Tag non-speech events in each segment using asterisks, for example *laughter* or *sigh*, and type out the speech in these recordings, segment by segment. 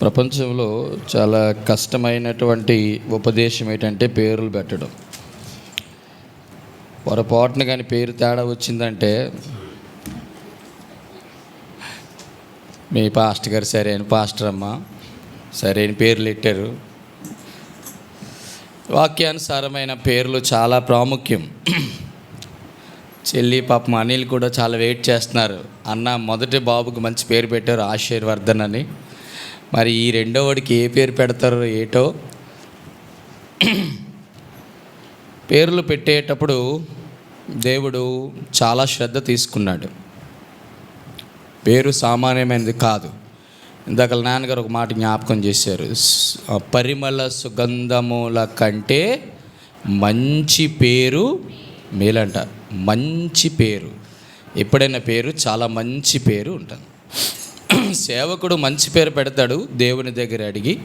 ప్రపంచంలో చాలా కష్టమైనటువంటి ఉపదేశం ఏంటంటే పేర్లు పెట్టడం. పొరపాటున కానీ పేరు తేడా వచ్చిందంటే మీ పాస్టర్ గారు సరైన పాస్టర్ అమ్మ. సరైన పేర్లు పెట్టారు వాక్యానుసారమైన పేర్లు చాలా ప్రాముఖ్యం. చెల్లి పాపం అనిల్ కూడా చాలా వెయిట్ చేస్తున్నారు. అన్న మొదటి బాబుకి మంచి పేరు పెట్టారు ఆశీర్వర్ధన్ అని. మరి ఈ రెండో వాడికి ఏ పేరు పెడతారో ఏటో? పేర్లు పెట్టేటప్పుడు దేవుడు చాలా శ్రద్ధ తీసుకున్నాడు. పేరు సామాన్యమైనది కాదు. ఇందాక నాన్నగారు ఒక మాట జ్ఞాపకం చేశారు. పరిమళ సుగంధముల కంటే మంచి పేరు మేలంట. మంచి పేరు. ఎప్పుడైనా పేరు చాలా మంచి పేరు ఉంటుంది. *clears throat* సేవకుడు మంచి పేరు పెడతాడు దేవుని దగ్గర అడిగి.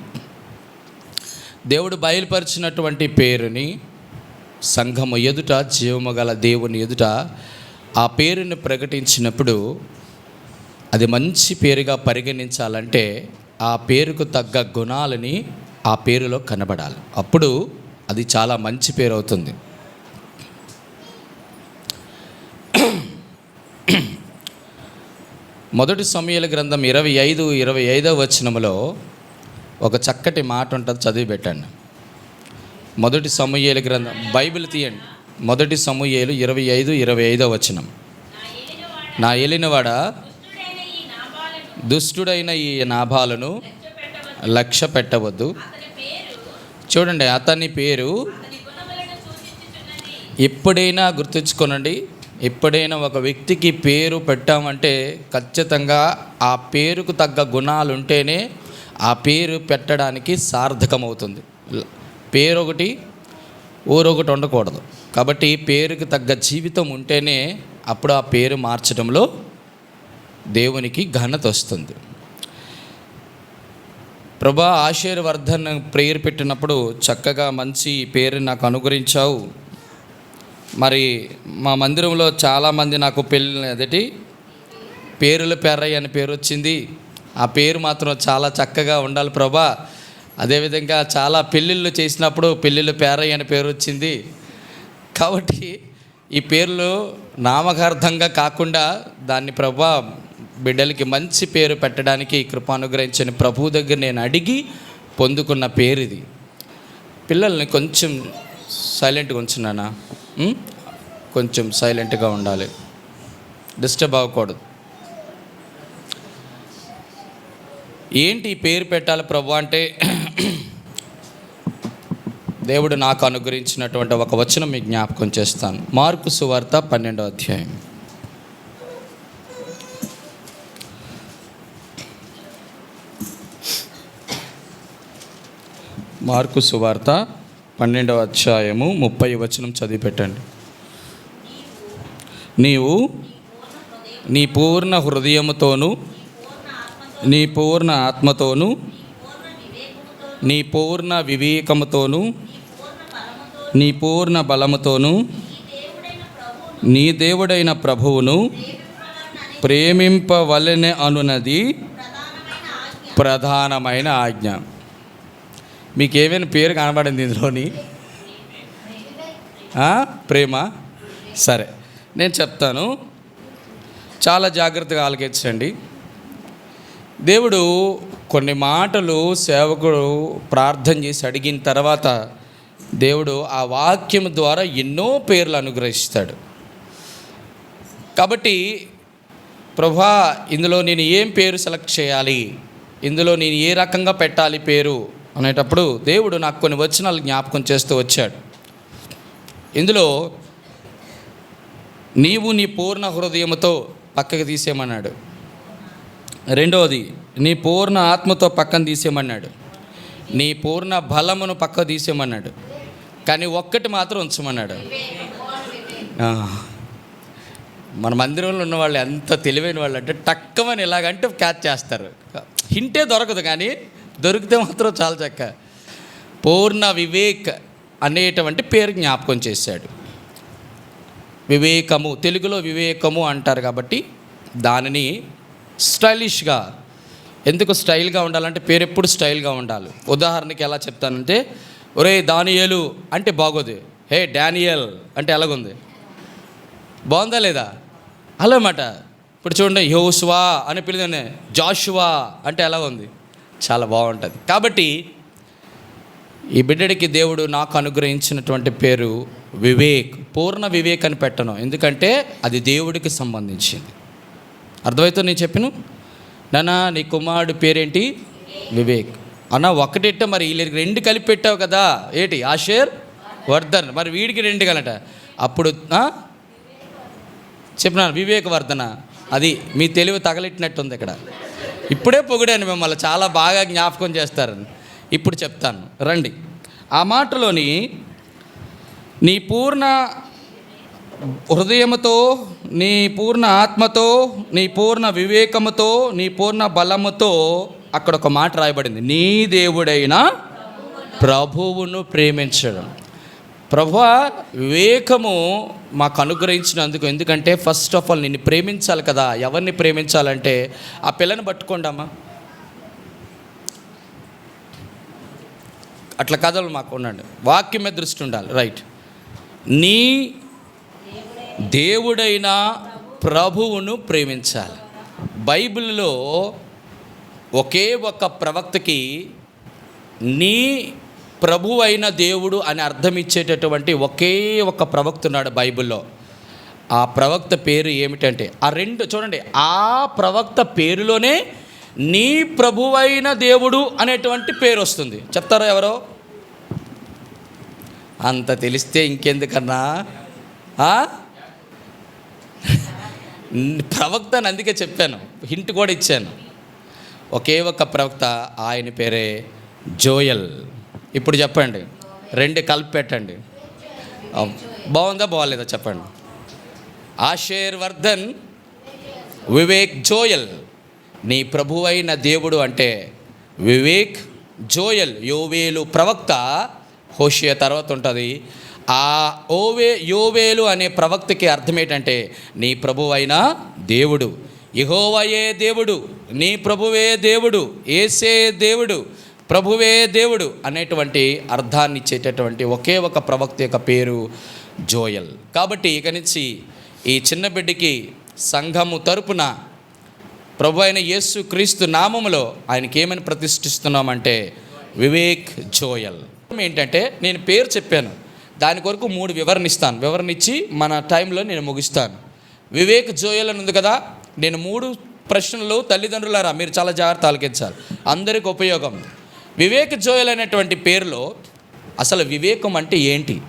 దేవుడు బయలుపరిచినటువంటి పేరుని సంఘము ఎదుట జీవము గల దేవుని ఎదుట ఆ పేరుని ప్రకటించినప్పుడు అది మంచి పేరుగా పరిగణించాలంటే ఆ పేరుకు తగ్గ గుణాలని ఆ పేరులో కనబడాలి. అప్పుడు అది చాలా మంచి పేరు అవుతుంది మొదటి సమయాల గ్రంథం ఇరవై ఐదు ఇరవై ఐదవ వచనములో ఒక చక్కటి మాట ఉంటుంది చదివి పెట్టండి. మొదటి సమూహేలు గ్రంథం. బైబిల్ తీయండి. మొదటి సమూహేలు ఇరవై ఐదు ఇరవై ఐదో వచనం. నా ఏలినవాడ? దుష్టుడైన ఈ నాభాలను లక్ష్య పెట్టవద్దు. చూడండి అతని పేరు ఎప్పుడైనా గుర్తుంచుకోనండి. ఎప్పుడైనా ఒక వ్యక్తికి పేరు పెట్టామంటే ఖచ్చితంగా ఆ పేరుకు తగ్గ గుణాలు ఉంటేనే ఆ పేరు పెట్టడానికి సార్థకమవుతుంది. పేరు ఒకటి ఊరొకటి ఉండకూడదు. కాబట్టి పేరుకు తగ్గ జీవితం ఉంటేనే అప్పుడు ఆ పేరు మార్చడంలో దేవునికి ఘనత వస్తుంది. ప్రభా ఆశీర్వర్ధన్ ప్రేయర్ పెట్టినప్పుడు చక్కగా మంచి పేరు నాకు అనుగ్రహించావు. మరి మా మందిరంలో చాలామంది నాకు పెళ్ళి అదేటి పేరుల పెర్రయ్య అని పేరు వచ్చింది ఆ పేరు మాత్రం చాలా చక్కగా ఉండాలి ప్రభా. అదేవిధంగా చాలా పెళ్ళిళ్ళు చేసినప్పుడు పెళ్ళిళ్ళు పేరయ్య అనే పేరు వచ్చింది. కాబట్టి ఈ పేర్లు నామకార్థంగా కాకుండా దాన్ని ప్రభా బిడ్డలకి మంచి పేరు పెట్టడానికి కృపానుగ్రహించిన ప్రభు దగ్గర నేను అడిగి పొందుకున్న పేరు ఇది పిల్లల్ని కొంచెం సైలెంట్గా ఉంచున్నానా కొంచెం సైలెంట్గా ఉండాలి. డిస్టర్బ్ అవ్వకూడదు. ఏంటి ఈ పేరు పెట్టాలి ప్రభు అంటే దేవుడు నాకు అనుగ్రహించినటువంటి ఒక వచనం మీకు జ్ఞాపకం చేస్తాను. మార్కు సువార్త పన్నెండో అధ్యాయం. మార్కు సువార్త పన్నెండవ అధ్యాయము ముప్పై వచనం చదివి పెట్టండి నీవు నీ పూర్ణ హృదయముతోను నీ పూర్ణ ఆత్మతోను నీ పూర్ణ వివేకముతోనూ నీ పూర్ణ బలముతోను నీ దేవుడైన ప్రభువును ప్రేమింపవలెనే అనునది ప్రధానమైన ఆజ్ఞ. మీకు ఏమైనా పేరు కనబడింది ఇందులోని? ప్రేమ? సరే నేను చెప్తాను. చాలా జాగ్రత్తగా ఆలకించండి దేవుడు కొన్ని మాటలు సేవకుడు ప్రార్థన చేసి అడిగిన తర్వాత దేవుడు ఆ వాక్యం ద్వారా ఎన్నో పేర్లు అనుగ్రహిస్తాడు. కాబట్టి ప్రభా ఇందులో నేను ఏం పేరు సెలెక్ట్ చేయాలి? ఇందులో నేను ఏ రకంగా పెట్టాలి పేరు? అనేటప్పుడు దేవుడు నాకు కొన్ని వచనాలు జ్ఞాపకం చేస్తూ వచ్చాడు. ఇందులో నీవు నీ పూర్ణ హృదయముతో పక్కకు తీసేయమన్నాడు. రెండవది నీ పూర్ణ ఆత్మతో పక్కన తీసేయమన్నాడు. నీ పూర్ణ బలమును పక్క తీసేయమన్నాడు. కానీ ఒక్కటి మాత్రం ఉంచమన్నాడు. మన మందిరంలో ఉన్న వాళ్ళు ఎంత తెలివైన వాళ్ళు అంటే టక్కమని ఇలాగంటే క్యాచ్ చేస్తారు. హింటే దొరకదు కానీ దొరికితే మాత్రం చాలా చక్క పూర్ణ వివేక్ అనేటువంటి పేరు జ్ఞాపకం చేశాడు. వివేకము తెలుగులో వివేకము అంటారు కాబట్టి దానిని స్టైలిష్గా ఎందుకు స్టైల్గా ఉండాలంటే పేరు ఎప్పుడు స్టైల్గా ఉండాలి. ఉదాహరణకి ఎలా చెప్తానంటే ఒరే దానియేలు అంటే బాగోదు. హే డానియల్ అంటే ఎలాగుంది? బాగుందా లేదా? అలా అన్నమాట ఇప్పుడు చూడండి యోసువా అని పిలిదనే జాషువా అంటే ఎలా ఉంది చాలా బాగుంటుంది. కాబట్టి ఈ బిడ్డడికి దేవుడు నాకు అనుగ్రహించినటువంటి పేరు వివేక్ పూర్ణ వివేక్ అని పెట్టను. ఎందుకంటే అది దేవుడికి సంబంధించింది. అర్థమవుతుంది నేను చెప్పిన నానా నీ కుమారుడు పేరేంటి? వివేక్. అన్న ఒకటిట్ట మరి వీళ్ళకి రెండు కలిపి పెట్టావు కదా. ఏంటి ఆషేర్ వర్ధన్. మరి వీడికి రెండు కలట. అప్పుడు ఆ? చెప్పినాను వివేకవర్ధన అది మీ తెలివి తగలెట్టినట్టుంది ఇక్కడ. ఇప్పుడే పొగిడాను మిమ్మల్ని చాలా బాగా జ్ఞాపకం చేస్తారని. ఇప్పుడు చెప్తాను. రండి. ఆ మాటలోని నీ పూర్ణ హృదయముతో నీ పూర్ణ ఆత్మతో నీ పూర్ణ వివేకముతో నీ పూర్ణ బలముతో అక్కడ ఒక మాట రాయబడింది. నీ దేవుడైన ప్రభువును ప్రేమించడం. ప్రభువా వివేకము మాకు అనుగ్రహించినందుకు ఎందుకంటే ఫస్ట్ ఆఫ్ ఆల్ నిన్ను ప్రేమించాలి కదా. ఎవరిని ప్రేమించాలంటే ఆ పిల్లని పట్టుకోండమ్మా అట్లా కథలు మాకు ఉండండి. వాక్యం మీద దృష్టి ఉండాలి. రైట్ నీ దేవుడైన ప్రభువును ప్రేమించాలి. బైబిల్లో ఒకే ఒక ప్రవక్తకి నీ ప్రభు అయిన దేవుడు అని అర్థం ఇచ్చేటటువంటి ఒకే ఒక ప్రవక్త ఉన్నాడు బైబిల్లో. ఆ ప్రవక్త పేరు ఏమిటంటే ఆ రెండు చూడండి ఆ ప్రవక్త పేరులోనే నీ ప్రభువైన దేవుడు అనేటువంటి పేరు వస్తుంది. చెప్తారా ఎవరో? అంత తెలిస్తే ఇంకెందుకన్నా? ప్రవక్త అని అందుకే చెప్పాను హింట్ కూడా ఇచ్చాను. ఒకే ఒక ప్రవక్త ఆయన పేరే జోయల్. ఇప్పుడు చెప్పండి. రెండు కలిపి పెట్టండి. బాగుందా బాగాలేదా చెప్పండి. Asher Vardhan Vivek Joel. నీ ప్రభువైన దేవుడు అంటే వివేక్ జోయల్ యోవేలు ప్రవక్త. హోషియా తర్వాత ఉంటుంది. ఆ ఓవే యోవేలు అనే ప్రవక్తకి అర్థం ఏంటంటే నీ ప్రభువైన దేవుడు. ఇహోవయే దేవుడు నీ ప్రభువే దేవుడు ఏసే దేవుడు ప్రభువే దేవుడు అనేటువంటి అర్థాన్ని ఇచ్చేటటువంటి ఒకే ఒక ప్రవక్త యొక్క పేరు జోయల్. కాబట్టి ఇక నుంచి ఈ చిన్న బిడ్డకి సంఘము తరపున ప్రభు అయిన యేసు క్రీస్తు నామములో ఆయనకి ఏమని ప్రతిష్ఠిస్తున్నామంటే వివేక్ జోయల్. ఏంటంటే నేను పేరు చెప్పాను దాని కొరకు మూడు వివరణ ఇస్తాను. వివరణ ఇచ్చి మన టైంలో నేను ముగిస్తాను. వివేక్ జోయల్ అని ఉంది కదా నేను మూడు ప్రశ్నలు తల్లిదండ్రులారా మీరు చాలా జాగ్రత్త ఆలకించాలి. అందరికి ఉపయోగం. వివేక్ జోయల్ అనేటువంటి పేరులో అసలు వివేకం అంటే ఏంటి?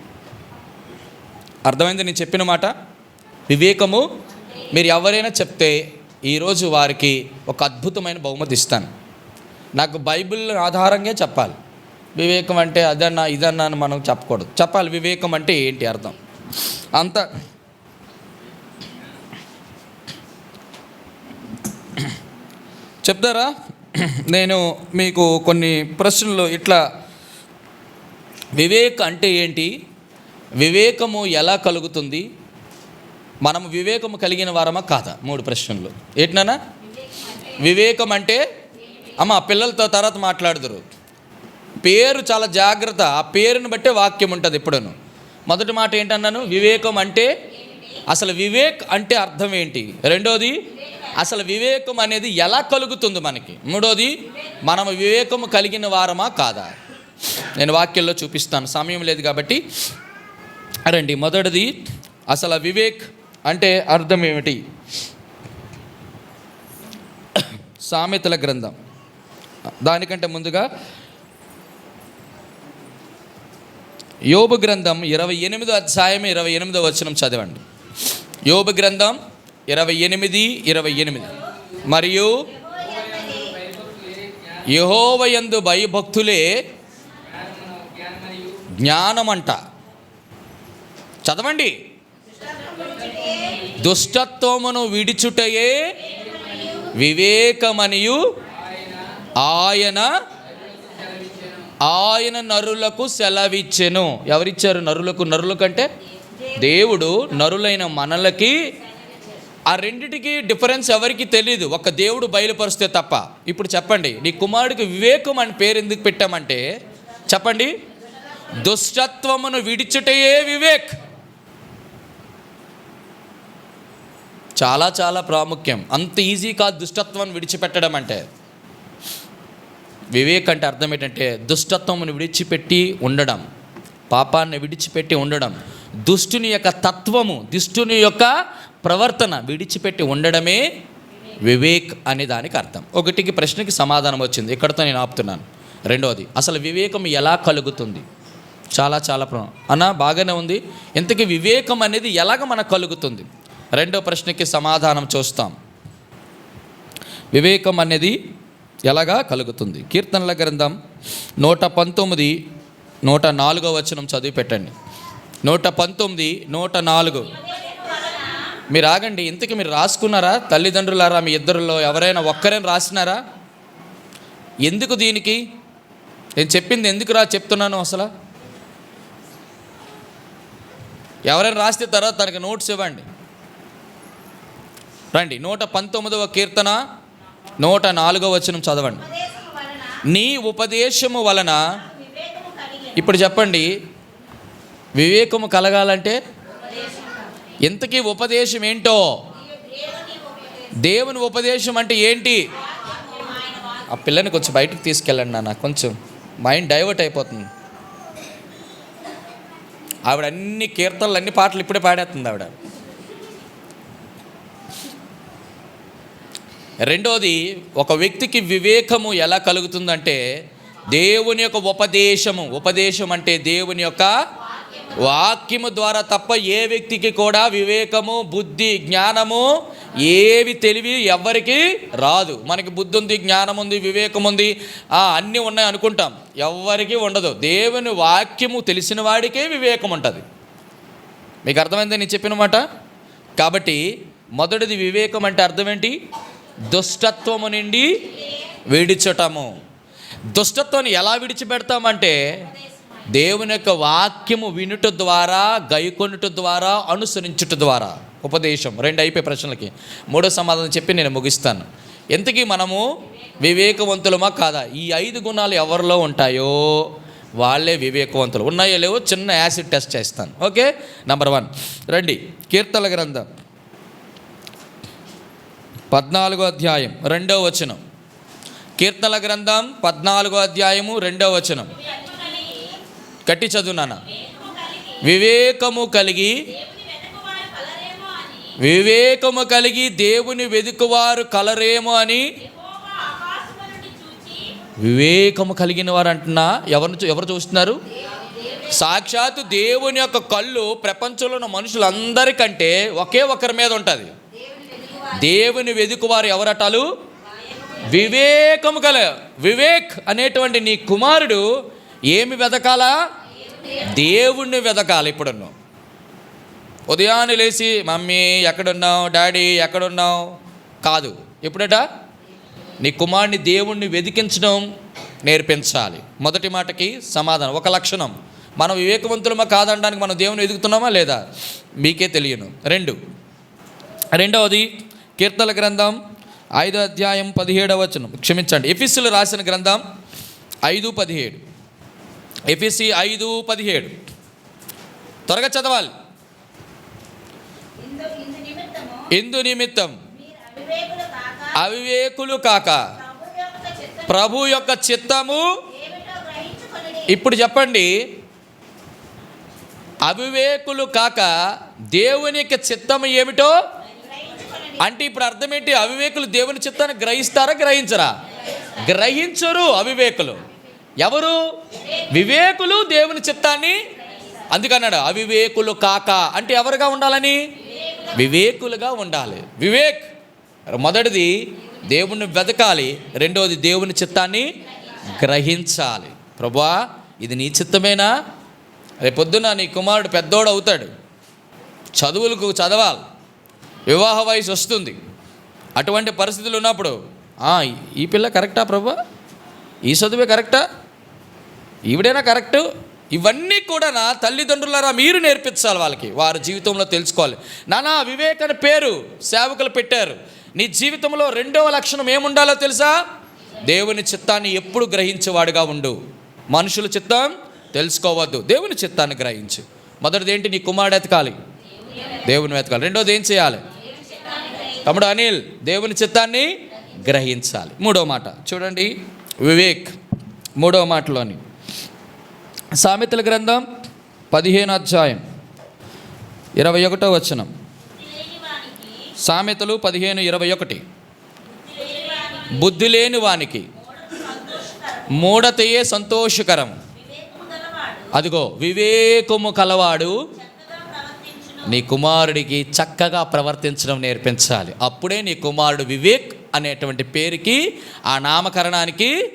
అర్థమైంది నేను చెప్పిన మాట? వివేకము మీరు ఎవరైనా చెప్తే ఈరోజు వారికి ఒక అద్భుతమైన బహుమతి ఇస్తాను. నాకు బైబిల్ ఆధారంగా చెప్పాలి. వివేకం అంటే అదన్నా ఇదన్నా అని మనం చెప్పకూడదు. చెప్పాలి వివేకం అంటే ఏంటి అర్థం? అంత చెప్తారా? నేను మీకు కొన్ని ప్రశ్నలు ఇట్లా. వివేక్ అంటే ఏంటి? వివేకము ఎలా కలుగుతుంది? మనం వివేకము కలిగిన వారమా కాదా? మూడు ప్రశ్నలు. ఏంటన్నా? వివేకం అంటే? అమ్మ పిల్లలతో తర్వాత మాట్లాడుదురు. పేరు చాలా జాగ్రత్త. ఆ పేరుని బట్టే వాక్యం ఉంటుంది ఎప్పుడూను మొదటి మాట ఏంటన్నాను? వివేకం అంటే? అసలు వివేక్ అంటే అర్థం ఏంటి? రెండోది? అసలు వివేకం అనేది ఎలా కలుగుతుంది మనకి? మూడోది మనం వివేకము కలిగిన వారమా కాదా? నేను వాక్యంలో చూపిస్తాను. సమయం లేదు కాబట్టి. రండి మొదటిది అసలు వివేక్ అంటే అర్థం ఏమిటి? సామెతల గ్రంథం. దానికంటే ముందుగా యోబు గ్రంథం ఇరవై ఎనిమిదో అధ్యాయం ఇరవై ఎనిమిదో వచనం చదవండి. యోబు గ్రంథం ఇరవై ఎనిమిది ఇరవై ఎనిమిది. మరియు యహోవయందు భయభక్తులే జ్ఞానమంట. చదవండి. దుష్టత్వమును విడిచుటయే వివేకమనియు ఆయన ఆయన నరులకు సెలవిచ్చెను. ఎవరిచ్చారు నరులకు? నరుల కంటే? దేవుడు నరులైన మనలకి ఆ రెండిటికి డిఫరెన్స్ ఎవరికి తెలియదు ఒక దేవుడు బయలుపరిస్తే తప్ప. ఇప్పుడు చెప్పండి నీ కుమారుడికి వివేకం అని పేరు ఎందుకు పెట్టామంటే చెప్పండి దుష్టత్వమును విడిచుటయే వివేక్. చాలా చాలా ప్రాముఖ్యం. అంత ఈజీ కాదు దుష్టత్వాన్ని విడిచిపెట్టడం అంటే. వివేక్ అంటే అర్థం ఏంటంటే దుష్టత్వమును విడిచిపెట్టి ఉండడం. పాపాన్ని విడిచిపెట్టి ఉండడం. దుష్టుని యొక్క తత్వము దుష్టుని యొక్క ప్రవర్తన విడిచిపెట్టి ఉండడమే వివేక్ అనే దానికి అర్థం. ఒకటికి ప్రశ్నకి సమాధానం వచ్చింది. ఇక్కడతో నేను ఆపుతున్నాను. రెండవది అసలు వివేకం ఎలా కలుగుతుంది? చాలా చాలా ప్ర అన్న బాగానే ఉంది. ఇంతకీ వివేకం అనేది ఎలాగ మనకు కలుగుతుంది? రెండో ప్రశ్నకి సమాధానం చూస్తాం. వివేకం అనేది ఎలాగా కలుగుతుంది? కీర్తనల గ్రంథం నూట పంతొమ్మిది నూట నాలుగో వచనం చదివి పెట్టండి నూట పంతొమ్మిది నూట నాలుగు. మీరు ఆగండి ఇంతకీ మీరు రాసుకున్నారా? తల్లిదండ్రులారా మీ ఇద్దరిలో ఎవరైనా ఒక్కరైనా రాసినారా? ఎందుకు దీనికి? నేను చెప్పింది ఎందుకు రా చెప్తున్నాను అసలు? ఎవరైనా రాస్తే తర్వాత తనకి నోట్స్ ఇవ్వండి. రండి నూట పంతొమ్మిదవ కీర్తన నూట నాలుగవ వచనం చదవండి. నీ ఉపదేశము వలన ఇప్పుడు చెప్పండి వివేకము కలగాలంటే ఇంతకీ ఉపదేశం ఏంటో దేవుని ఉపదేశం అంటే ఏంటి? ఆ పిల్లని కొంచెం బయటకు తీసుకెళ్ళండి నాన్న కొంచెం మైండ్ డైవర్ట్ అయిపోతుంది. ఆవిడ అన్ని కీర్తనలు అన్ని పాటలు ఇప్పుడే పాడేస్తుంది ఆవిడ. రెండోది ఒక వ్యక్తికి వివేకము ఎలా కలుగుతుందంటే దేవుని యొక్క ఉపదేశము ఉపదేశం అంటే దేవుని యొక్క వాక్యము ద్వారా తప్ప ఏ వ్యక్తికి కూడా వివేకము బుద్ధి జ్ఞానము ఏవి తెలివి ఎవ్వరికి రాదు. మనకి బుద్ధి ఉంది జ్ఞానం ఉంది వివేకం ఉంది అన్నీ ఉన్నాయి అనుకుంటాం. ఎవ్వరికీ ఉండదు. దేవుని వాక్యము తెలిసిన వాడికే వివేకం ఉంటుంది మీకు అర్థమైంది నేను చెప్పిన మాట? కాబట్టి మొదటిది వివేకం అంటే అర్థం ఏంటి దుష్టత్వము నుండి విడిచటము. దుష్టత్వాన్ని ఎలా విడిచిపెడతామంటే దేవుని యొక్క వాక్యము వినుట ద్వారా గైకొనుట ద్వారా అనుసరించుట ద్వారా. ఉపదేశం. రెండు అయిపోయి ప్రశ్నలకి. మూడో సమాధానం చెప్పి నేను ముగిస్తాను. ఎంతకీ మనము వివేకవంతులమా కాదా? ఈ ఐదు గుణాలు ఎవరిలో ఉంటాయో వాళ్ళే వివేకవంతులు. ఉన్నాయో లేవో చిన్న యాసిడ్ టెస్ట్ చేస్తాను. ఓకే? నంబర్ వన్ రండి. కీర్తన గ్రంథం. పద్నాలుగో అధ్యాయం. రెండో వచనం. కీర్తన గ్రంథం పద్నాలుగో అధ్యాయము రెండో వచనం. కట్టి చదువునాన వివేకము కలిగి వివేకము కలిగి దేవుని వెతుకువారు కలరేమో అని వివేకము కలిగిన వారు అంటున్నా. ఎవరిని చూ- ఎవరు చూస్తున్నారు? సాక్షాత్తు దేవుని యొక్క కళ్ళు ప్రపంచంలో ఉన్న మనుషులందరికంటే ఒకే ఒకరి మీద ఉంటుంది. దేవుని వెదుకువారు ఎవరటాలు? వివేకము కల వివేక్ అనేటువంటి నీ కుమారుడు ఏమి వెదకాలా దేవుణ్ణి వెదకాలి ఇప్పుడున్న. ఉదయాన్నే లేచి మమ్మీ ఎక్కడున్నావు? డాడీ ఎక్కడున్నావు? కాదు. ఎప్పుడట? నీ కుమారుని దేవుణ్ణి వెదికించడం నేర్పించాలి. మొదటి మాటకి సమాధానం ఒక లక్షణం. మనం వివేకవంతులమా కాదనడానికి మనం దేవుని ఎదుగుతున్నామా లేదా? మీకే తెలియను. రెండు. రెండవది కీర్తన గ్రంథం ఐదో అధ్యాయం పదిహేడవ వచనం. క్షమించండి. ఎఫిస్సులు రాసిన గ్రంథం ఐదు పదిహేడు. ఎఫిసి ఐదు పదిహేడు. త్వరగా చదవాలి. ఇందు నిమిత్తం అవివేకులు కాక ప్రభు యొక్క చిత్తము ఇప్పుడు చెప్పండి. అవివేకులు కాక దేవుని యొక్క చిత్తము ఏమిటో? అంటే ఇప్పుడు అర్థం ఏంటి? అవివేకులు దేవుని చిత్తాన్ని గ్రహిస్తారా గ్రహించరా? గ్రహించరు అవివేకులు. ఎవరు? వివేకులు దేవుని చిత్తాన్ని అందుకన్నాడు అవివేకులు కాక. అంటే ఎవరుగా ఉండాలని? వివేకులుగా ఉండాలి. వివేక్ మొదటిది దేవుణ్ణి వెతకాలి రెండవది దేవుని చిత్తాన్ని గ్రహించాలి. ప్రభా ఇది నీ చిత్తమేనా? రేపొద్దున నీ కుమారుడు పెద్దోడు అవుతాడు. చదువులకు చదవాలి. వివాహ వయసు వస్తుంది. అటువంటి పరిస్థితులు ఉన్నప్పుడు ఈ పిల్ల కరెక్టా ప్రభా ఈ చదువే కరెక్టా? ఈవిడైనా కరెక్ట్? ఇవన్నీ కూడా నా తల్లిదండ్రులారా మీరు నేర్పించాలి వాళ్ళకి. వారి జీవితంలో తెలుసుకోవాలి. నానా వివేక్ అని పేరు సేవకులు పెట్టారు. నీ జీవితంలో రెండవ లక్షణం ఏముండాలో తెలుసా? దేవుని చిత్తాన్ని ఎప్పుడు గ్రహించేవాడుగా ఉండు. మనుషుల చిత్తం తెలుసుకోవద్దు. దేవుని చిత్తాన్ని గ్రహించు. మొదటిది ఏంటి? నీ కుమారుడు ఎతకాలి దేవుని వెతకాలి. రెండోది ఏం చేయాలి? తమ్ముడు అనిల్ దేవుని చిత్తాన్ని గ్రహించాలి. మూడో మాట. చూడండి. వివేక్ మూడో మాటలోని. సామెతల గ్రంథం పదిహేను అధ్యాయం ఇరవై ఒకటో వచనం. సామెతలు పదిహేను ఇరవై ఒకటి. బుద్ధి లేని వానికి మూడతయే సంతోషకరం. అదిగో వివేకము కలవాడు నీ కుమారుడికి చక్కగా ప్రవర్తించడం నేర్పించాలి. అప్పుడే నీ కుమారుడు వివేక్ అనేటువంటి పేరుకి ఆ నామకరణానికి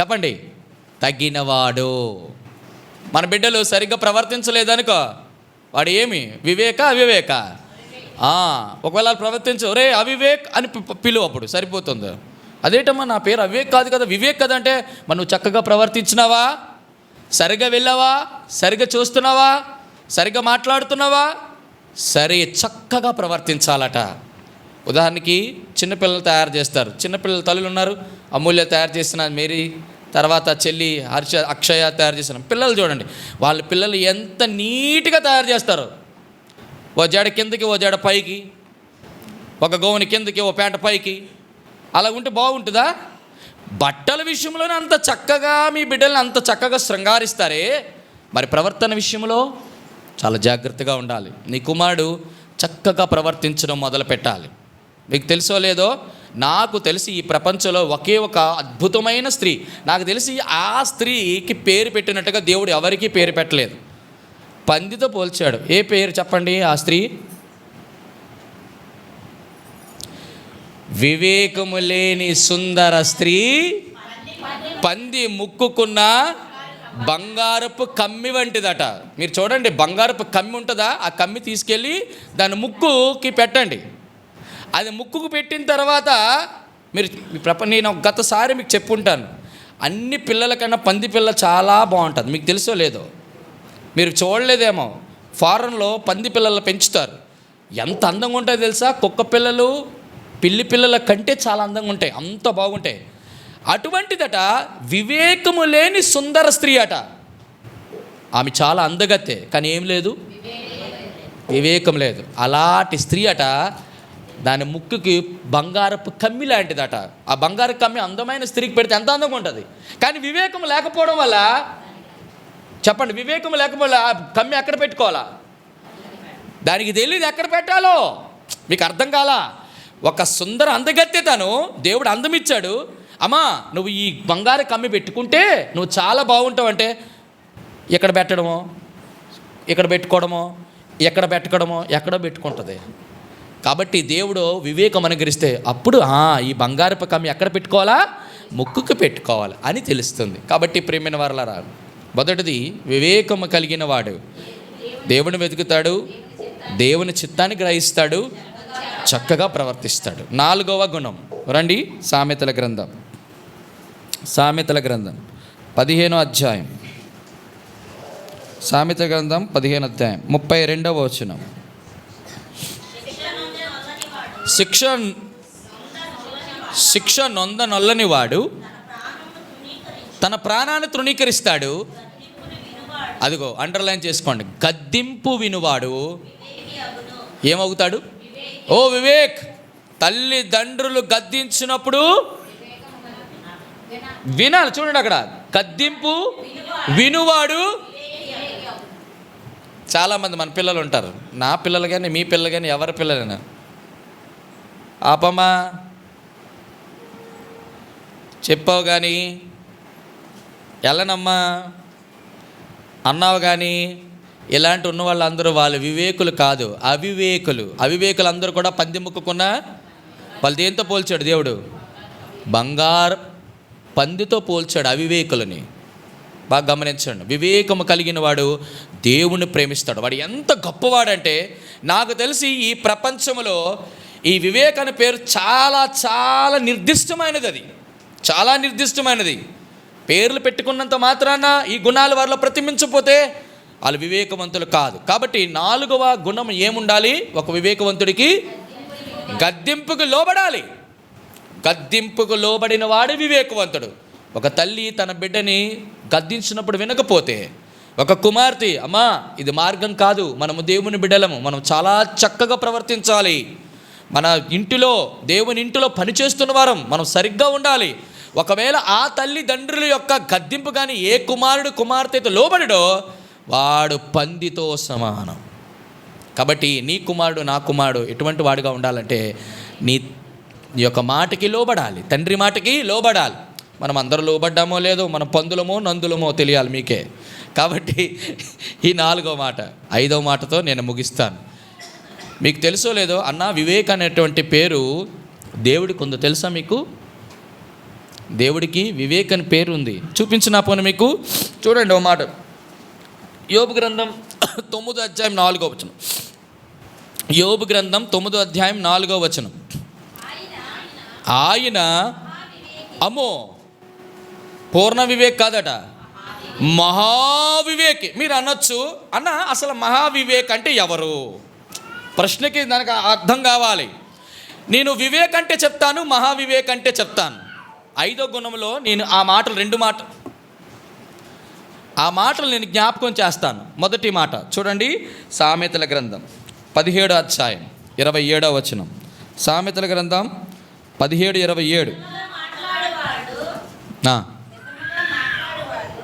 చెప్పండి తగినవాడు. మన బిడ్డలు సరిగ్గా ప్రవర్తించలేదనుకో వాడు ఏమి? వివేక అవివేక? ఒకవేళ ప్రవర్తించు రే అవివేక్ అని పి- పిలువు అప్పుడు సరిపోతుంది. అదేటమ్మా నా పేరు అవివేక్ కాదు కదా వివేక్ కదా అంటే మరి నువ్వు చక్కగా ప్రవర్తించినావా? సరిగా వెళ్ళావా? సరిగా చూస్తున్నావా? సరిగా మాట్లాడుతున్నావా? సరే చక్కగా ప్రవర్తించాలట. ఉదాహరణకి చిన్నపిల్లలు తయారు చేస్తారు. చిన్నపిల్లల తల్లులు ఉన్నారు అమూల్య తయారు చేసిన మేరీ తర్వాత చెల్లి హర్ష అక్షయ తయారు చేసిన పిల్లలు చూడండి వాళ్ళ పిల్లలు ఎంత నీట్గా తయారు చేస్తారు. ఓ జడ కిందకి ఓ జడ పైకి ఒక గోవుని కిందకి ఓ పేంట పైకి అలా ఉంటే బాగుంటుందా? బట్టల విషయంలోనే అంత చక్కగా మీ బిడ్డల్ని అంత చక్కగా శృంగారిస్తారే. మరి ప్రవర్తన విషయంలో చాలా జాగ్రత్తగా ఉండాలి. నీ కుమారుడు చక్కగా ప్రవర్తించడం మొదలు పెట్టాలి మీకు తెలుసో లేదో? నాకు తెలిసి ఈ ప్రపంచంలో ఒకే ఒక అద్భుతమైన స్త్రీ. నాకు తెలిసి ఆ స్త్రీకి పేరు పెట్టినట్టుగా దేవుడు ఎవరికీ పేరు పెట్టలేదు. పందితో పోల్చాడు. ఏ పేరు చెప్పండి ఆ స్త్రీ? వివేకము లేని సుందర స్త్రీ పంది ముక్కుకున్న బంగారపు కమ్మి వంటిదట. మీరు చూడండి బంగారపు కమ్మి ఉంటుందా? ఆ కమ్మి తీసుకెళ్ళి దాని ముక్కుకి పెట్టండి. అది ముక్కుకు పెట్టిన తర్వాత మీరు ప్రప నేను గతసారి మీకు చెప్పుంటాను. అన్ని పిల్లల కన్నా పంది పిల్ల చాలా బాగుంటుంది. మీకు తెలుసో లేదో? మీరు చూడలేదేమో? ఫారెన్లో పంది పిల్లలు పెంచుతారు. ఎంత అందంగా ఉంటాయో తెలుసా? కుక్క పిల్లలు పిల్లి పిల్లల కంటే చాలా అందంగా ఉంటాయి. అంత బాగుంటాయి. అటువంటిదట వివేకము లేని సుందర స్త్రీ అట. ఆమె చాలా అందగత్తే. కానీ ఏం లేదు. వివేకం లేదు. అలాంటి స్త్రీ అట దాని ముక్కుకి బంగారపు కమ్మి లాంటిదట. ఆ బంగారు కమ్మి అందమైన స్త్రీకి పెడితే ఎంత అందంగా ఉంటుంది? కానీ వివేకం లేకపోవడం వల్ల చెప్పండి వివేకం లేకపోతే ఆ కమ్మి ఎక్కడ పెట్టుకోవాలా? దానికి తెలియదు ఎక్కడ పెట్టాలో. మీకు అర్థం కాలా? ఒక సుందర అందగత్తె తను దేవుడు అందమిచ్చాడు. అమ్మా నువ్వు ఈ బంగారు కమ్మి పెట్టుకుంటే నువ్వు చాలా బాగుంటావు అంటే ఇక్కడ పెట్టడమో ఇక్కడ పెట్టుకోవడమో ఎక్కడ పెట్టుకోవడమో ఎక్కడో పెట్టుకుంటుంది. కాబట్టి దేవుడు వివేకం అనుగ్రహిస్తే అప్పుడు ఈ బంగారపు కమ్మి ఎక్కడ పెట్టుకోవాలా? ముక్కుకు పెట్టుకోవాలి అని తెలుస్తుంది. కాబట్టి ప్రేమైన వారలారా మొదటిది వివేకము కలిగిన వాడు. దేవుని వెతుకుతాడు దేవుని చిత్తాన్ని గ్రహిస్తాడు చక్కగా ప్రవర్తిస్తాడు. నాలుగవ గుణం. రండి సామెతల గ్రంథం. సామెతల గ్రంథం. పదిహేనో అధ్యాయం. సామెత గ్రంథం పదిహేను అధ్యాయం. ముప్పై రెండవ వచనం. శిక్ష శిక్ష నొందనొల్లని వాడు తన ప్రాణాన్ని తృణీకరిస్తాడు. అదిగో అండర్లైన్ చేసుకోండి. గద్దింపు వినువాడు ఏమవుతాడు? ఓ వివేక్ తల్లిదండ్రులు గద్దించినప్పుడు వినాలి. చూడండి అక్కడ. గద్దింపు వినువాడు. చాలామంది మన పిల్లలు ఉంటారు. నా పిల్లలు కానీ మీ పిల్లలు కానీ ఎవరి పిల్లలైనా ఆపమ్మా చెప్పావు కానీ ఎల్లనమ్మా. అన్నావు కానీ ఇలాంటి ఉన్న వాళ్ళందరూ వాళ్ళు వివేకులు కాదు అవివేకులు. అవివేకులు అందరూ కూడా పంది ముక్కుకున్న వాళ్ళు దేంతో పోల్చాడు దేవుడు? బంగారు పందితో పోల్చాడు అవివేకులని. బాగా గమనించండి. వివేకము కలిగిన వాడు దేవుణ్ణి ప్రేమిస్తాడు. వాడు ఎంత గొప్పవాడంటే నాకు తెలిసి ఈ ప్రపంచంలో ఈ వివేక్ అనే పేరు చాలా చాలా నిర్దిష్టమైనది అది. చాలా నిర్దిష్టమైనది. పేర్లు పెట్టుకున్నంత మాత్రాన ఈ గుణాలు వారిలో ప్రతిబించకపోతే వాళ్ళు వివేకవంతులు కాదు. కాబట్టి నాలుగవ గుణం ఏముండాలి? ఒక వివేకవంతుడికి గద్దెంపుకు లోబడాలి. గద్దింపుకు లోబడిన వాడు వివేకవంతుడు. ఒక తల్లి తన బిడ్డని గద్దించినప్పుడు వినకపోతే ఒక కుమార్తె అమ్మా ఇది మార్గం కాదు. మనము దేవుని బిడ్డలము. మనం చాలా చక్కగా ప్రవర్తించాలి. మన ఇంటిలో దేవుని ఇంటిలో పనిచేస్తున్న వారం మనం సరిగ్గా ఉండాలి. ఒకవేళ ఆ తల్లిదండ్రుల యొక్క గద్దింపు కానీ ఏ కుమారుడు కుమార్తెతో లోబడడో వాడు పందితో సమానం. కాబట్టి నీ కుమారుడు నా కుమారుడు ఎటువంటి వాడుగా ఉండాలంటే నీ నీ యొక్క మాటకి లోబడాలి. తండ్రి మాటకి లోబడాలి. మనం అందరూ లోబడ్డామో లేదో మన పందులమో నందులమో తెలియాలి మీకే. కాబట్టి ఈ నాలుగో మాట ఐదో మాటతో నేను ముగిస్తాను. మీకు తెలుసో లేదో అన్న వివేక్ అనేటువంటి పేరు దేవుడికి ఉందో తెలుసా మీకు? దేవుడికి వివేక్ అని పేరు ఉంది. చూపించిన పోను మీకు? చూడండి ఓ మాట. యోబు గ్రంథం *coughs* తొమ్మిదో అధ్యాయం నాలుగో వచనం. యోబు గ్రంథం తొమ్మిదో అధ్యాయం నాలుగో వచనం. ఆయన అమ్మో పూర్ణ వివేక్ కాదట. మహావివేక్. మీరు అనొచ్చు అన్న అసలు మహావివేక్ అంటే ఎవరు? ప్రశ్నకి దానికి అర్థం కావాలి. నేను వివేక్ అంటే చెప్తాను మహావివేక్ అంటే చెప్తాను. ఐదో గుణంలో నేను ఆ మాటలు రెండు మాట ఆ మాటలు నేను జ్ఞాపకం చేస్తాను. మొదటి మాట చూడండి సామెతల గ్రంథం పదిహేడు అధ్యాయం ఇరవై ఏడవ వచనం. సామెతల గ్రంథం పదిహేడు ఇరవై ఏడు. ఆ, మాట్లాడేవాడు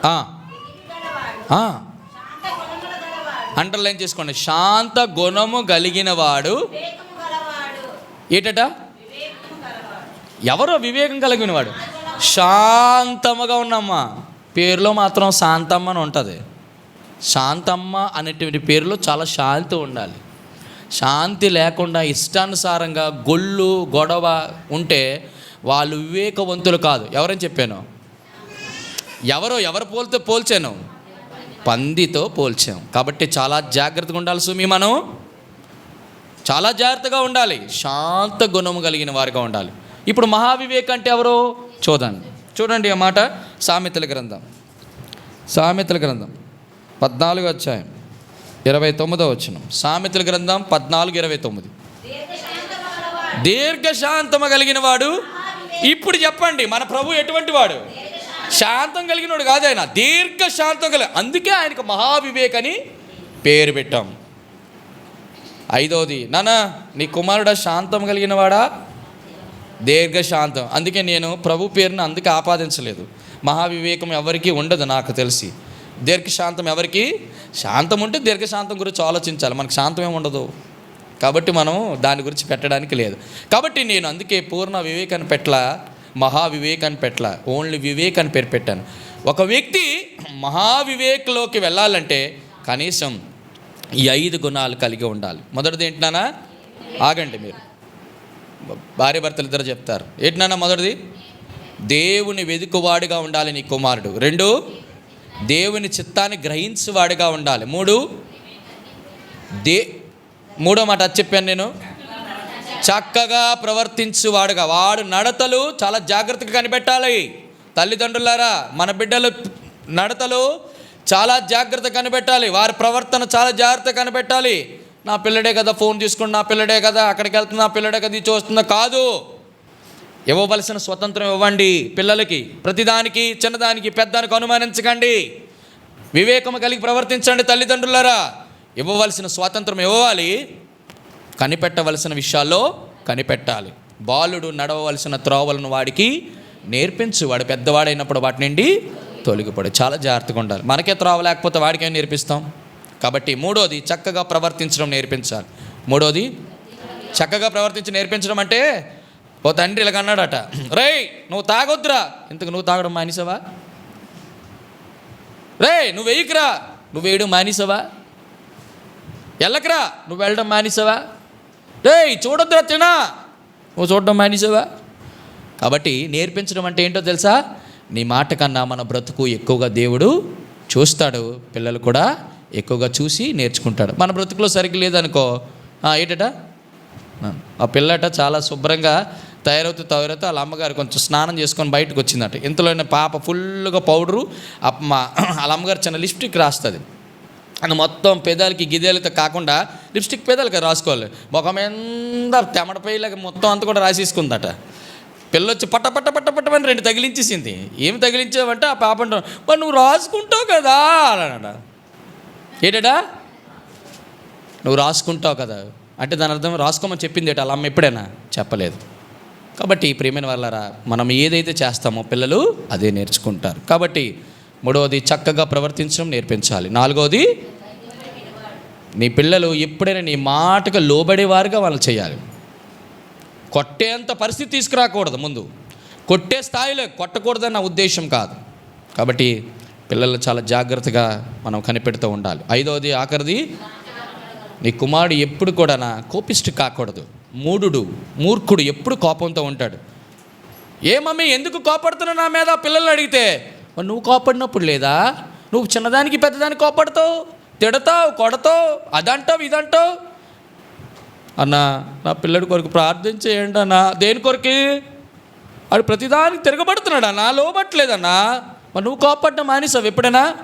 ఆ, గలవాడు ఆ. శాంత గుణముల గలవాడు అండర్లైన్ చేసుకోండి. శాంత గుణము కలిగిన వాడు ఏటట? ఎవరో వివేకం కలిగిన వాడు శాంతముగా ఉన్నమ్మా. పేరులో మాత్రం శాంతమ్మ అని ఉంటుంది. శాంతమ్మ అనేటువంటి పేరులో చాలా శాంతి ఉండాలి. శాంతి లేకుండా ఇష్టానుసారంగా గొల్లు గొడవ ఉంటే వాళ్ళు వివేకవంతులు కాదు. ఎవరని చెప్పాను? ఎవరో ఎవరు పోల్తో పోల్చాను. పందితో పోల్చాం. కాబట్టి చాలా జాగ్రత్తగా ఉండాలి సుమి మనం. చాలా జాగ్రత్తగా ఉండాలి. శాంత గుణము కలిగిన వారిగా ఉండాలి. ఇప్పుడు మహావివేక్ అంటే ఎవరు? చూడండి. చూడండి ఆ మాట. సామెతల గ్రంథం. సామెతల గ్రంథం. పద్నాలుగు అధ్యాయం. ఇరవై తొమ్మిదో వచనం. సామెతల గ్రంథం పద్నాలుగు ఇరవై తొమ్మిది దీర్ఘశాంతము కలిగిన వాడు ఇప్పుడు చెప్పండి మన ప్రభు ఎటువంటి వాడు? శాంతం కలిగినోడు కాదు ఆయన. దీర్ఘశాంతం కలిగి అందుకే ఆయనకు మహావివేక్ అని పేరు పెట్టాం. ఐదవది నానా నీ కుమారుడా శాంతం కలిగిన వాడా దీర్ఘశాంతం అందుకే నేను ప్రభు పేరుని అందుకే ఆపాదించలేదు. మహావివేకం ఎవరికీ ఉండదు నాకు తెలిసి. దీర్ఘశాంతం ఎవరికి? శాంతం ఉంటే దీర్ఘశాంతం గురించి ఆలోచించాలి. మనకు శాంతం ఏమి ఉండదు. కాబట్టి మనం దాని గురించి పెట్టడానికి లేదు. కాబట్టి నేను అందుకే పూర్ణ వివేకాన్ని మహావివేక్ అని పెట్టల. ఓన్లీ వివేక్ అని పేరు పెట్టాను. ఒక వ్యక్తి మహావివేక్లోకి వెళ్ళాలంటే కనీసం ఈ ఐదు గుణాలు కలిగి ఉండాలి. మొదటిది ఏంటన్నా ఆగండి మీరు. భార్య భర్తలు ఇద్దరు చెప్తారు. ఏంటన్నా మొదటిది? దేవుని వెదుకువాడిగా ఉండాలి నీ కుమారుడు. రెండు దేవుని చిత్తాన్ని గ్రహించువాడిగా ఉండాలి. మూడు దే మూడో మాట అది చెప్పాను నేను. చక్కగా ప్రవర్తించువాడుగా. వాడు నడతలు చాలా జాగ్రత్తగా కనిపెట్టాలి. తల్లిదండ్రులారా మన బిడ్డలు నడతలు చాలా జాగ్రత్త కనిపెట్టాలి. వారి ప్రవర్తన చాలా జాగ్రత్త కనిపెట్టాలి. నా పిల్లడే కదా ఫోన్ తీసుకుని నా పిల్లడే కదా అక్కడికి వెళ్తున్నా నా పిల్లడే కదా ఇది చూస్తుందా కాదు. ఇవ్వవలసిన స్వతంత్రం ఇవ్వండి పిల్లలకి. ప్రతిదానికి చిన్నదానికి పెద్దానికి అనుమానించకండి. వివేకము కలిగి ప్రవర్తించండి తల్లిదండ్రులారా. ఇవ్వవలసిన స్వాతంత్రం ఇవ్వాలి. కనిపెట్టవలసిన విషయాల్లో కనిపెట్టాలి. బాలుడు నడవవలసిన త్రోవలను వాడికి నేర్పించు. వాడు పెద్దవాడైనప్పుడు వాటి నుండి తొలగిపడు. చాలా జాగ్రత్తగా ఉండాలి. మనకే త్రోవ లేకపోతే వాడికేం నేర్పిస్తాం? కాబట్టి మూడోది చక్కగా ప్రవర్తించడం నేర్పించాలి. మూడోది చక్కగా ప్రవర్తించి నేర్పించడం అంటే ఓ తండ్రి ఇలాగ అన్నాడట రేయ్ నువ్వు తాగొద్దురా. ఇంతకు నువ్వు తాగడం మానేసావా? రేయ్ నువ్వు వేయకురా. నువ్వు వేయడం మానేసావా? వెళ్ళకరా నువ్వు వెళ్ళడం మానేసావా? డే చూడొద్దురా తినా. నువ్వు చూడడం మానేసావా? కాబట్టి నేర్పించడం అంటే ఏంటో తెలుసా? నీ మాట కన్నా మన బ్రతుకు ఎక్కువగా దేవుడు చూస్తాడు. పిల్లలు కూడా ఎక్కువగా చూసి నేర్చుకుంటాడు. మన బ్రతుకులో సరిగ్గా లేదనుకో. ఏటట? ఆ పిల్లట చాలా శుభ్రంగా తయారవుతూ తయారవుతూ వాళ్ళ అమ్మగారు కొంచెం స్నానం చేసుకొని బయటకు వచ్చిందట. ఇంతలోనే పాప ఫుల్గా పౌడరు మా *clears throat* వాళ్ళ అమ్మగారు చిన్న లిప్స్టిక్ రాస్తుంది. అని మొత్తం పెదాలకి గిదేలతో కాకుండా లిప్స్టిక్ పెదాలకి రాసుకోవాలి. ముఖం ఎంత తెమడపోయేలాగా మొత్తం అంతా కూడా రాసేసుకుందట. పిల్లొచ్చి పట్ట పట్ట పట్ట పట్టమని రెండు తగిలించేసింది. ఏమి తగిలించావంటే ఆ పాప అంటాడు, మరి నువ్వు రాసుకుంటావు కదా అన్నాడ ఏంటడా నువ్వు రాసుకుంటావు కదా. అంటే దాని అర్థం రాసుకోమని చెప్పింది ఏట అలా అమ్మ ఎప్పుడైనా? చెప్పలేదు. కాబట్టి ప్రేమైన వాళ్ళరా మనం ఏదైతే చేస్తామో పిల్లలు అదే నేర్చుకుంటారు. కాబట్టి మూడవది చక్కగా ప్రవర్తించడం నేర్పించాలి. నాలుగవది నీ పిల్లలు ఎప్పుడైనా నీ మాటకు లోబడేవారుగా వాళ్ళు చేయాలి. కొట్టేంత పరిస్థితి తీసుకురాకూడదు ముందు. కొట్టే స్థాయిలో కొట్టకూడదని నా ఉద్దేశం కాదు. కాబట్టి పిల్లలు చాలా జాగ్రత్తగా మనం కనిపెడుతూ ఉండాలి. ఐదవది ఆఖరిది నీ కుమారుడు ఎప్పుడు కూడా కోపిష్టి కాకూడదు. మూడుడు మూర్ఖుడు ఎప్పుడు కోపంతో ఉంటాడు. ఏ మమ్మీ ఎందుకు కోపడుతున్నావు నా మీద? పిల్లల్ని అడిగితే "మరి నువ్వు కోపడినప్పుడు లేదా? నువ్వు చిన్నదానికి పెద్దదానికి కోపడతావు? తిడతావు? కొడతావు? అదంటావు? ఇదంటావు? అన్న నా పిల్లడి కొరకు ప్రార్థన చేయండి అన్న. దేని కొరకి? వాడు ప్రతిదానికి తిరగబడుతున్నాడు అన్న. లోబట్టలేదన్నా. మరి నువ్వు కోపడ్డం మానేసావు ఎప్పుడైనా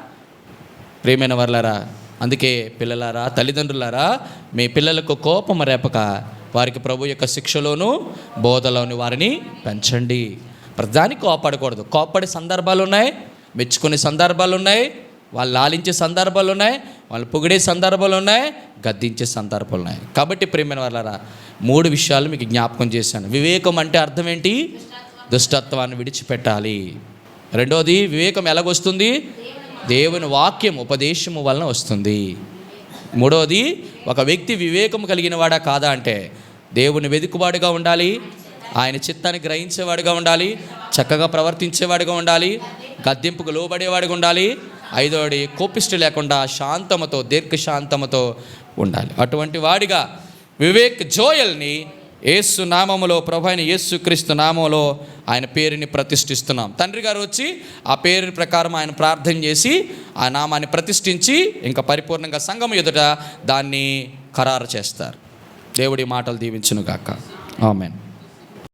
ప్రేమైన వర్లారా అందుకే పిల్లలారా తల్లిదండ్రులారా మీ పిల్లలకు కోపం రేపక వారికి ప్రభు యొక్క శిక్షలోను బోధలోని వారిని పెంచండి. ప్రధానికి కోపడకూడదు. కోపడే సందర్భాలు ఉన్నాయి మెచ్చుకునే సందర్భాలు ఉన్నాయి వాళ్ళు లాలించే సందర్భాలు ఉన్నాయి వాళ్ళు పొగిడే సందర్భాలు ఉన్నాయి గద్దించే సందర్భాలు ఉన్నాయి కాబట్టి ప్రేమైన వాళ్ళరా మూడు విషయాలు మీకు జ్ఞాపకం చేశాను. వివేకం అంటే అర్థం ఏంటి? దుష్టత్వాన్ని విడిచిపెట్టాలి. రెండోది వివేకం ఎలాగొస్తుంది? దేవుని వాక్యం ఉపదేశము వలన వస్తుంది. మూడవది ఒక వ్యక్తి వివేకం కలిగిన వాడా కాదా అంటే దేవుని వెతుకువాడుగా ఉండాలి ఆయన చిత్తాన్ని గ్రహించేవాడిగా ఉండాలి చక్కగా ప్రవర్తించేవాడిగా ఉండాలి గద్దెంపుకు లోబడేవాడిగా ఉండాలి ఐదోడి కోపిష్టి లేకుండా శాంతమతో దీర్ఘశాంతమతో ఉండాలి. అటువంటి వాడిగా వివేక్ జోయల్ని ఏసు నామములో ప్రభు అయిన యేసు క్రీస్తు నామంలో ఆయన పేరుని ప్రతిష్ఠిస్తున్నాం. తండ్రి గారు వచ్చి ఆ పేరు ప్రకారం ఆయన ప్రార్థన చేసి ఆ నామాన్ని ప్రతిష్ఠించి ఇంకా పరిపూర్ణంగా సంఘం ఎదుట దాన్ని ఖరారు చేస్తారు. దేవుడి మాటలు దీవించునుగాక. ఆమెన్.